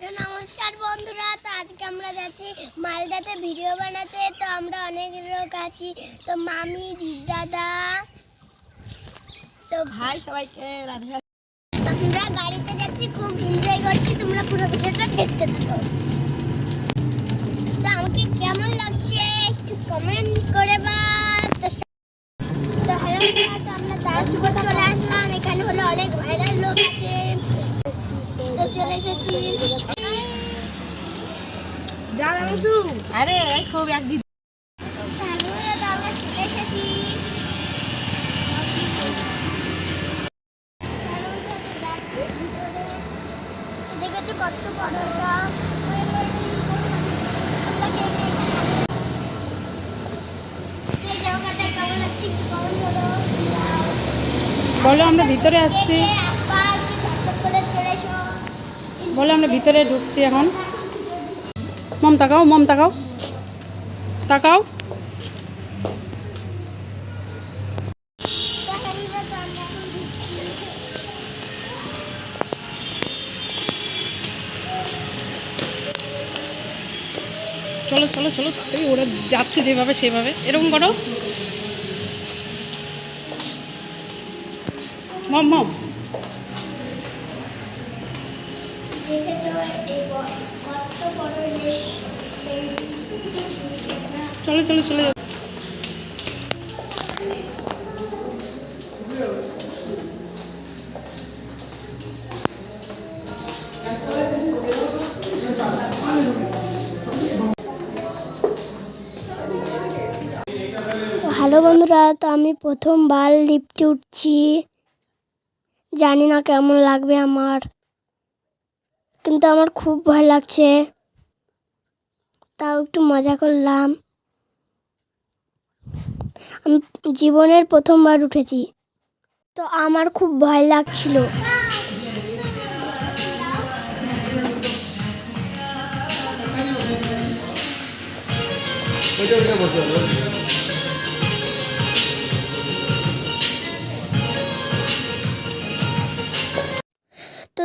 তো নমস্কার বন্ধুরা তো আজকে আমরা যাচ্ছি মালদাতে ভিডিও বানাতে। তো আমরা অনেক লোক আছি। তো মামি দিদাদা তো ভাই সবাইকে রাধে। আমরা গাড়িতে যাচ্ছি খুব এনজয় করছি। তোমরা পুরো ভিডিওটা দেখতে থাকো। তো আমাকে কেমন লাগছে একটু কমেন্ট করে বা তো তো হ্যালো বন্ধুরা, তো আমরা তারাসুপুর চলে আসলাম এখানে হলো অনেক ভাইরাল লোক আছে তো চলে এসেছি যা রামসু আরে এই খুব এক দিদি তো তারপরে তো আমরা চলে এসেছি দেখেছ কত বড় এটা আমরা কে কে এই জায়গাটা করো। বলো আমরা ভিতরে আসছি। বলো আমরা ভিতরে ঢুকছি এখন মম তাকাও মম তাকাও তাকাও। চলো চলো চলো ওরা যাচ্ছে যেভাবে, সেভাবে। এরকম করো। মম মম। দেখেছ কত বড় চলো চলো, চলে হ্যালো বন্ধুরা, তো আমি প্রথমবার লিফটে উঠছি। জানি না কেমন লাগবে আমার, কিন্তু আমার খুব ভয় লাগছে। তাও একটু মজা করলাম। আমি জীবনের প্রথমবার উঠেছি। তো আমার খুব ভয় লাগছিল।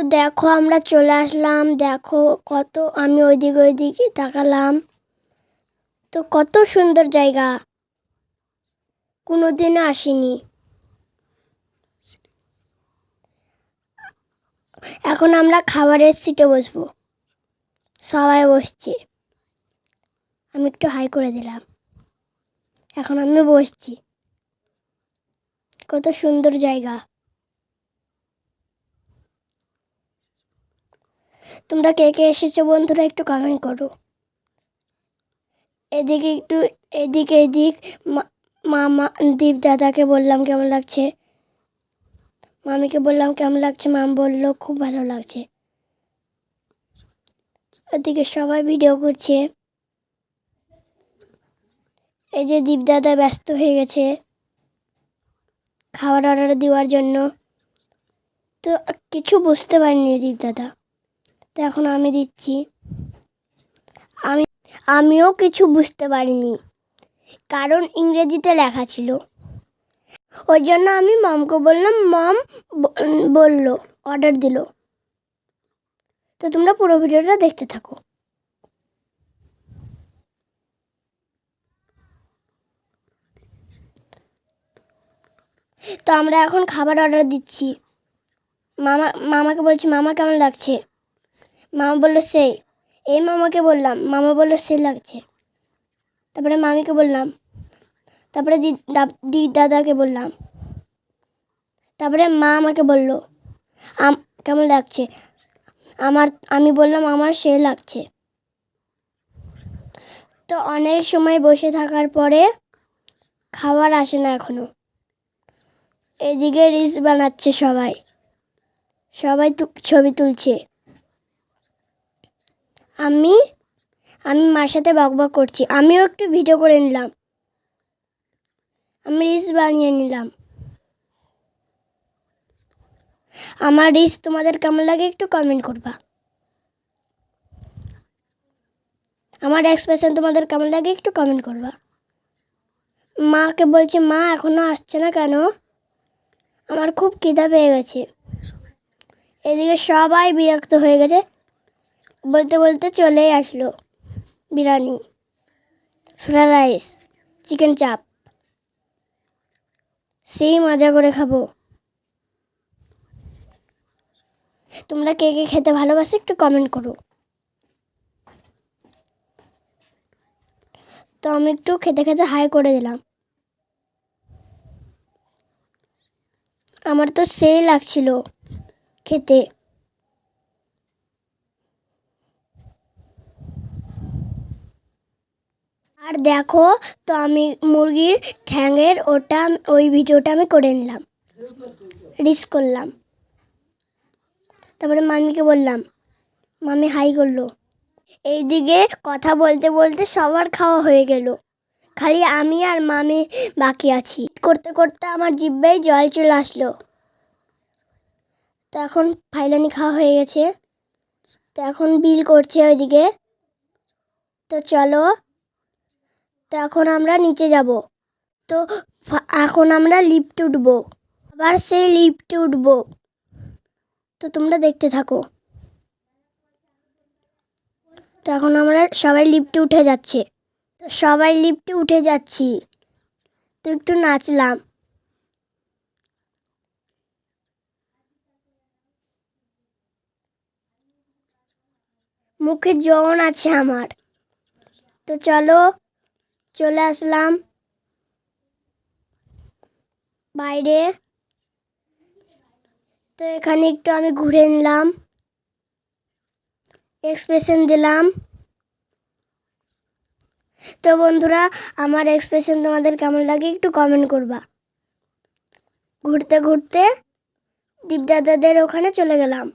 দেখো, আমরা চলে আসলাম। দেখো কত আমি ওইদিকে ওইদিকে তাকালাম। তো কত সুন্দর জায়গা। কোনো দিনও আসিনি। এখন আমরা খাবারের সিটে বসবো। সবাই বসছে। আমি একটু হাই করে দিলাম। এখন আমি বসছি। কত সুন্দর জায়গা। তোমরা কে কে এসেছ বন্ধুরা একটু কমেন্ট করো। এদিকে একটু, এদিক এদিক মামা, দীপ দাদাকে বললাম কেমন লাগছে? মামিকে বললাম কেমন লাগছে? মাম বলল খুব ভালো লাগছে। ওদিকে সবাই ভিডিও করছে। এই যে দীপ দাদা ব্যস্ত হয়ে গেছে খাবার অর্ডার দেওয়ার জন্য। তো কিছু বুঝতে পারিনি দীপ দাদা। তো এখন আমি দিচ্ছি। আমি, আমিও কিছু বুঝতে পারিনি, কারণ ইংরেজিতে লেখা ছিল। ওই জন্য আমি মমকে বললাম, মম বলল অর্ডার দিল। তো তোমরা পুরো ভিডিওটা দেখতে থাকো। তো আমরা এখন খাবার অর্ডার দিচ্ছি। মামা, মামাকে বলছি, মামা কেমন লাগছে? মামা বলল, সেই। এই মামাকে বললাম, মামা বলল সে লাগছে। তারপরে মামিকে বললাম, তারপরে দি দাদাকে বললাম, তারপরে মা আমাকে বলল, আম, কেমন লাগছে? আমার, আমি বললাম, আমার সে লাগছে। তো অনেক সময় বসে থাকার পরে খাবার আসে না এখনও। এদিকে রিলস বানাচ্ছে সবাই। সবাই ছবি তুলছে। আমি আমি মার সাথে বকবক করছি। আমিও একটু ভিডিও করে নিলাম। আমি রিলস বানিয়ে নিলাম। আমার রিলস তোমাদের কেমন লাগে একটু কমেন্ট করবা। আমার এক্সপ্রেশন তোমাদের কেমন লাগে একটু কমেন্ট করবা। মাকে বলছি, মা, এখনও আসছে না কেন? আমার খুব খিদা পেয়ে গেছে। এদিকে সবাই বিরক্ত হয়ে গেছে। বলতে বলতে চলেই আসলো বিরিয়ানি ফ্রাইড রাইস, চিকেন চাপ। সেই মজা করে খাব। তোমরা কে কে খেতে ভালোবাসো একটু কমেন্ট করো। তো আমি একটু খেতে খেতে হাই করে দিলাম। আমার তো সেই লাগছিল খেতে। আর দেখো, তো আমি মুরগির ঠ্যাঙের ওটা, ওই ভিডিওটা আমি করে নিলাম। রিস করলাম। তারপরে মামিকে বললাম, মামি, হাই করল। এইদিকে কথা বলতে বলতে সবার খাওয়া হয়ে গেল। খালি আমি আর মামি বাকি আছি। করতে করতে আমার জিব্বায় জল চলে আসলো। তো এখন ফাইলানি খাওয়া হয়ে গেছে। তো এখন বিল করছে ওইদিকে। তো চলো তো এখন আমরা নিচে যাব। তো এখন আমরা লিফটে উঠবো। আবার সেই লিফটে উঠবো। তো তোমরা দেখতে থাকো। তো এখন আমরা সবাই লিফটে উঠে যাচ্ছে। তো সবাই লিফটে উঠে যাচ্ছি। তো একটু নাচলাম। মুখে জন আছে আমার। তো চলো চলে আসলাম। বাইরে। তো এখানে একটু আমি ঘুরে নিলাম। এক্সপ্রেশন দিলাম। তো বন্ধুরা, আমার এক্সপ্রেশন তোমাদের কেমন লাগে একটু কমেন্ট করবা। ঘুরতে ঘুরতে দীপদাদাদের ওখানে চলে গেলাম।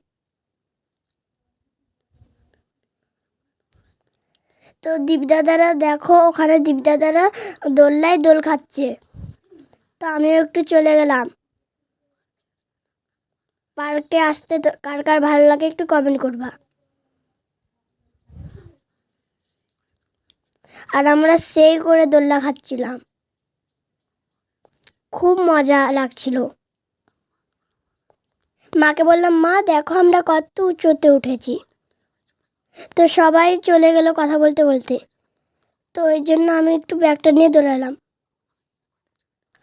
তো দীপদাদারা দেখো, ওখানে দীপদাদারা দোল্লায় দোল খাচ্ছে। তো আমিও একটু চলে গেলাম। পার্কে আসতে কার কার ভালো লাগে একটু কমেন্ট করবা। আর আমরা সেই করে দোল্লা খাচ্ছিলাম। খুব মজা লাগছিল। মাকে বললাম, মা, দেখো আমরা কত উঁচুতে উঠেছি। তো সবাই চলে গেল কথা বলতে বলতে। তো ওই জন্য আমি একটু ব্যাগটা নিয়ে দৌড়ালাম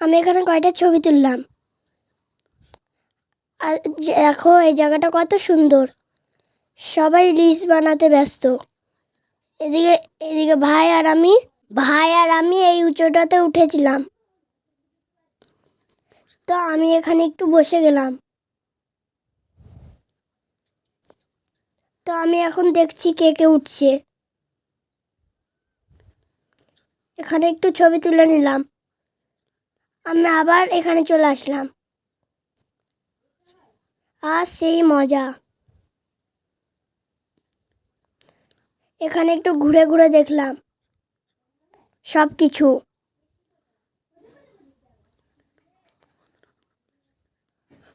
আমি এখানে কয়টা ছবি তুললাম? আর দেখো, এই জায়গাটা কত সুন্দর। সবাই লিস্ট বানাতে ব্যস্ত। এদিকে এদিকে ভাই আর আমি, ভাই আর আমি এই উঁচুটাতে উঠেছিলাম। তো আমি এখানে একটু বসে গেলাম। তো আমি এখন দেখছি কে কে উঠছে। এখানে একটু ছবি তুলে নিলাম। আমি আবার এখানে চলে আসলাম। আর সেই মজা। এখানে একটু ঘুরে ঘুরে দেখলাম। সব কিছু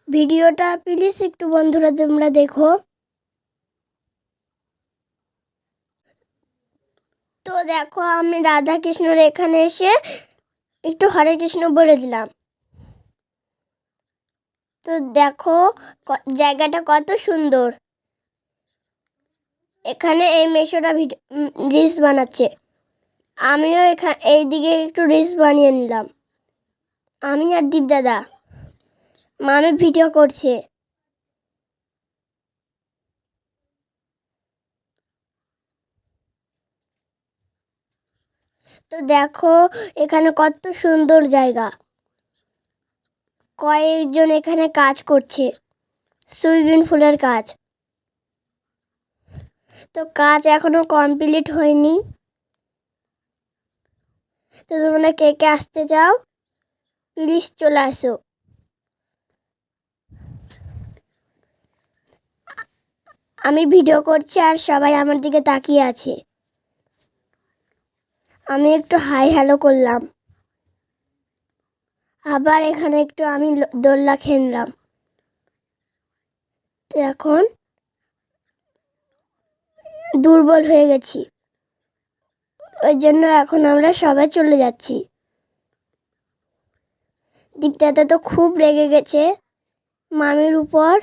ভিডিওটা প্লিজ একটু বন্ধুরা তোমরা দেখো তো দেখো, আমি রাধা কৃষ্ণর এখানে এসে একটু হরে কৃষ্ণ বলে দিলাম। তো দেখো জায়গাটা কত সুন্দর। এখানে এই মেশোটা রিলস বানাচ্ছে। আমিও এখানে এইদিকে একটু রিলস বানিয়ে নিলাম। আমি আর দীপ দাদা মামি ভিডিও করছে। তো দেখো, এখানে কত সুন্দর জায়গা। কয়েকজন এখানে কাজ করছে, সুইমিং পুলের কাজ। তো কাজ এখনও কমপ্লিট হয়নি। তো তোমরা কে কে আসতে চাও, প্লিজ চলে আসো। আমি ভিডিও করছি আর সবাই আমার দিকে তাকিয়ে আছে। আমি একটু হাই হ্যালো করলাম। আবার এখানে একটু আমি দোল্লা খেললাম। এখন দুর্বল হয়ে গেছি। ওই জন্য এখন আমরা সবাই চলে যাচ্ছি। দীপদাদা তো খুব রেগে গেছে। মামির উপর,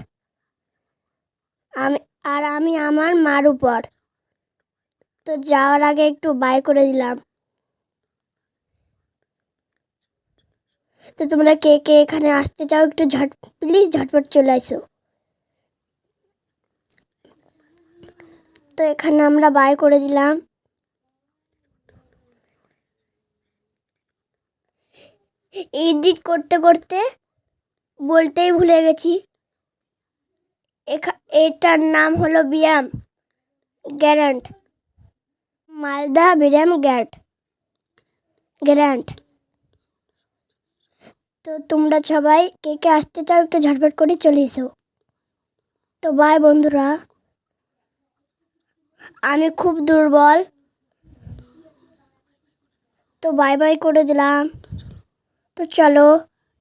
আমি, আর আমি আমার মার উপর। তো যাওয়ার আগে একটু বাই করে দিলাম। তো তোমরা কে কে এখানে আসতে চাও একটু ঝট প্লিজ ঝটপট চলে আসো। তো এখানে আমরা বাই করে দিলাম। এডিট করতে করতে বলতেই ভুলে গেছি। এটার নাম হলো ব্যায়াম গ্যারান্ট। মালদা ব্যায়াম গ্যাট গ্যারান্ট। তো তোমরা সবাই কে কে আসতে চাও একটু ঝটপট করে চলে এসো। তো বাই বন্ধুরা। আমি খুব দুর্বল। তো বাই বাই করে দিলাম। তো চলো।